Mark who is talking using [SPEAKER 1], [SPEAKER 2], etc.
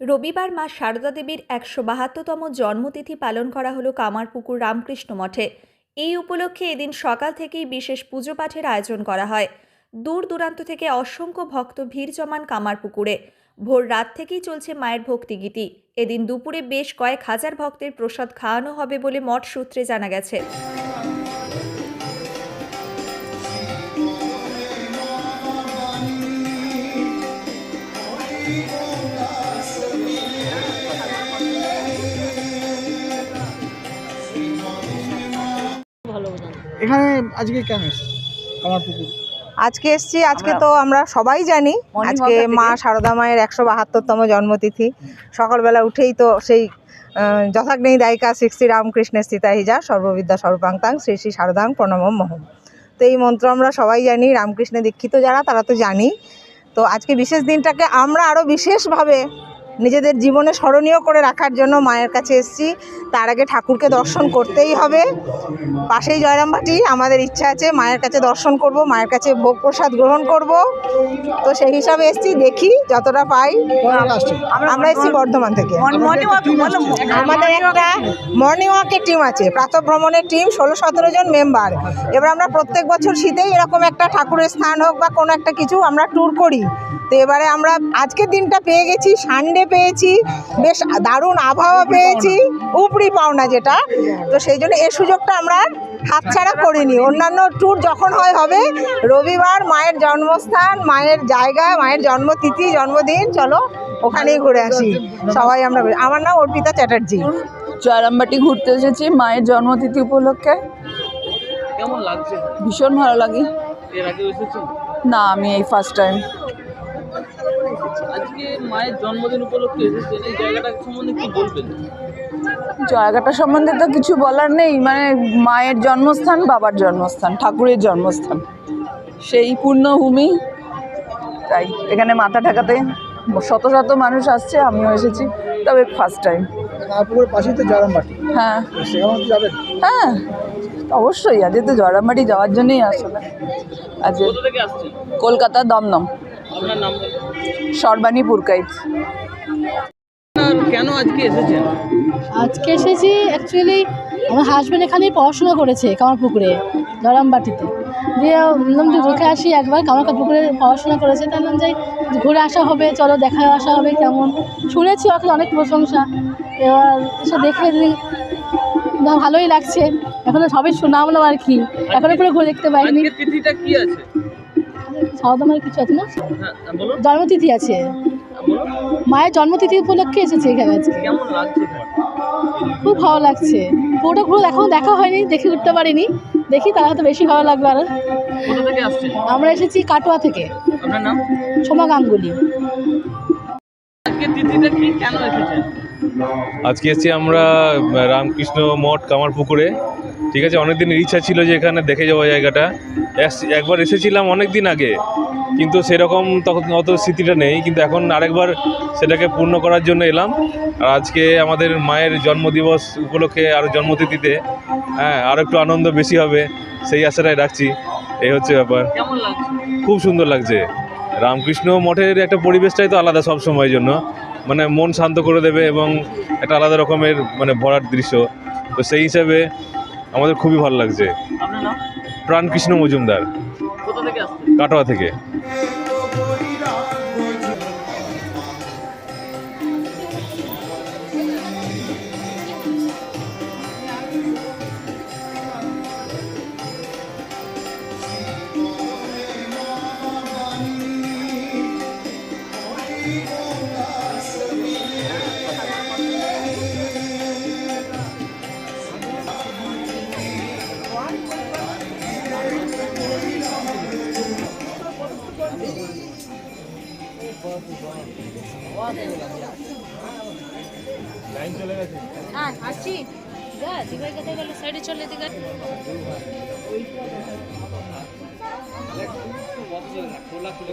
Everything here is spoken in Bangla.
[SPEAKER 1] রবিবার মা সারদা দেবীর একশো বাহাত্তরতম জন্মতিথি পালন করা হলো কামারপুকুর রামকৃষ্ণ মঠে। এই উপলক্ষে এদিন সকাল থেকেই বিশেষ পুজো পাঠের আয়োজন করা হয়। দূর দূরান্ত থেকে অসংখ্য ভক্ত ভিড় জমান কামারপুকুরে। ভোর রাত থেকেই চলছে মায়ের ভক্তিগীতি এদিন দুপুরে বেশ কয়েক হাজার ভক্তের প্রসাদ খাওয়ানো হবে বলে মঠ সূত্রে জানা গেছে।
[SPEAKER 2] এখানে আজকে কেন এসেছে আমার
[SPEAKER 3] আজকে এসছি আজকে তো আমরা সবাই জানি। আজকে মা। সারদা মায়ের একশো বাহাত্তরতম জন্মতিথি। সকালবেলা উঠেই তো সেই আহ, যথাগ্নি দায়িকা শ্রী শ্রী রামকৃষ্ণের স্থিতাহিজা সর্ববিদ্যা সর্বাঙ্তাং শ্রী শ্রী শারদাং প্রণম মহম। তো এই মন্ত্র আমরা সবাই জানি রামকৃষ্ণে দীক্ষিত যারা তারা তো জানি। তো আজকে বিশেষ দিনটাকে আমরা আরও বিশেষভাবে নিজেদের জীবনে স্মরণীয় করে রাখার জন্য মায়ের কাছে এসেছি। তার আগে ঠাকুরকে দর্শন করতেই হবে। পাশেই জয়রামবাটি আমাদের ইচ্ছা আছে মায়ের কাছে দর্শন করব মায়ের কাছে ভোগ প্রসাদ গ্রহণ করব। তো সেই হিসাবে এসেছি দেখি যতটা পাই। আমরা এসেছি বর্ধমান থেকে। আমাদের একটা মর্নিং ওয়াকের টিম আছে প্রাতঃভ্রমণের টিম ষোলো সতেরো জন মেম্বার এবার আমরা প্রত্যেক বছর শীতেই এরকম একটা ঠাকুরের স্থান হোক বা কোনো একটা কিছু আমরা ট্যুর করি। তো এবারে আমরা আজকের দিনটা পেয়ে গেছি সানডে পেয়েছি বেশ দারুণ আবহাওয়া পেয়েছি উপরি পাওনা যেটা। তো সেই জন্য এ সুযোগটা আমরা হাতছাড়া করিনি। অন্যান্য ট্যুর যখন হয় হবে রবিবার মায়ের জন্মস্থান মায়ের জায়গা মায়ের জন্মতিথি জন্মদিন চলো ওখানেই ঘুরে আসি। সবাই আমরা আমার নাম অর্পিতা চ্যাটার্জি।
[SPEAKER 4] জয়রামবাটি ঘুরতে এসেছি মায়ের জন্মতিথি উপলক্ষে।
[SPEAKER 5] কেমন লাগছে?
[SPEAKER 4] ভীষণ ভালো লাগে।
[SPEAKER 5] এর আগে
[SPEAKER 4] না আমি এই ফার্স্ট টাইম
[SPEAKER 5] আজকে মায়ের জন্মদিন উপলক্ষে এসেছেন এই জায়গাটা সম্বন্ধে কি বলবেন?
[SPEAKER 4] জায়গাটা সম্বন্ধে তো কিছু বলার নেই মানে মায়ের জন্মস্থান বাবার জন্মস্থান ঠাকুরের জন্মস্থান। সেই পূর্ণভূমি তাই এখানে মাথা ঠেকাতে শত শত মানুষ আসছে আমিও এসেছি তবে ফার্স্ট টাইম
[SPEAKER 2] পুকুরের পাশেই তো জয়রামবাটি।
[SPEAKER 4] হ্যাঁ।
[SPEAKER 2] যাবেন?
[SPEAKER 4] হ্যাঁ অবশ্যই আজকে তো জয়রামবাটি যাওয়ার জন্যই আসলে আজকে কলকাতা দমদম।
[SPEAKER 5] আপনার নাম।
[SPEAKER 4] সর্বাণী পুরকাইত
[SPEAKER 5] কেন আজকে এসেছেন?
[SPEAKER 6] আজকে এসেছি অ্যাকচুয়ালি আমার হাজব্যান্ড এখানেই পড়াশোনা করেছে কামারপুকুরে জরামবাটিতে দিয়ে বললাম যে দেখে আসি একবার কামারকা পুকুরে পড়াশোনা করেছে। তাই বললাম যে ঘুরে আসা হবে চলো দেখা আসা হবে কেমন। শুনেছি ওকে অনেক প্রশংসা। এবার এসে দেখে ভালোই লাগছে। এখনও সবই শুনামলাম আর কি। এখনও পুরো ঘুরে দেখতে পাইনি।
[SPEAKER 5] তিথিটা কি আছে?
[SPEAKER 6] সাউদামার কিছু আছে না?
[SPEAKER 5] হ্যাঁ হ্যাঁ,
[SPEAKER 6] জন্মতিথি আছে।
[SPEAKER 5] হ্যাঁ,
[SPEAKER 6] মায়ের জন্মতিথি উপলক্ষে এসেছে এখানে আজকে। খুব ভালো লাগছে। পুরোটা ঘুরে এখনও দেখা হয়নি দেখে উঠতে পারিনি। দেখি তারা হয়তো বেশি ভালো লাগবে
[SPEAKER 5] আসছেন
[SPEAKER 6] আমরা এসেছি কাটোয়া থেকে। সোমা গাঙ্গুলি।
[SPEAKER 5] আজকে তিথিটা কি? কেন এসেছেন
[SPEAKER 7] আজকে এসেছি আমরা রামকৃষ্ণ মঠ কামার পুকুরে ঠিক আছে অনেক দিনের ইচ্ছা ছিল যে এখানে দেখে যাওয়া জায়গাটা। একবার এসেছিলাম অনেক দিন আগে কিন্তু সেরকম তখন অত স্মৃতিটা নেই কিন্তু এখন আরেকবার সেটাকে পূর্ণ করার জন্য এলাম। আর আজকে আমাদের মায়ের জন্মদিবস উপলক্ষে আর জন্মতিথিতে হ্যাঁ আরও একটু আনন্দ বেশি হবে সেই আশাটাই রাখছি। এই হচ্ছে ব্যাপার। খুব সুন্দর লাগছে। রামকৃষ্ণ মঠের একটা পরিবেশটাই তো আলাদা সব সময়ের জন্য। মানে মন শান্ত করে দেবে এবং একটা আলাদা রকমের মানে ভরার দৃশ্য। তো সেই হিসাবে আমাদের খুবই ভালো লাগছে। প্রাণকৃষ্ণ মজুমদার।
[SPEAKER 5] কাটোয়া থেকে। লাইন
[SPEAKER 7] চলে গেছে
[SPEAKER 8] হ্যাঁ আসছি। দা দিঘায় কোথায় গেল? সাইডে চলে দিঘা
[SPEAKER 9] খোলা খুলে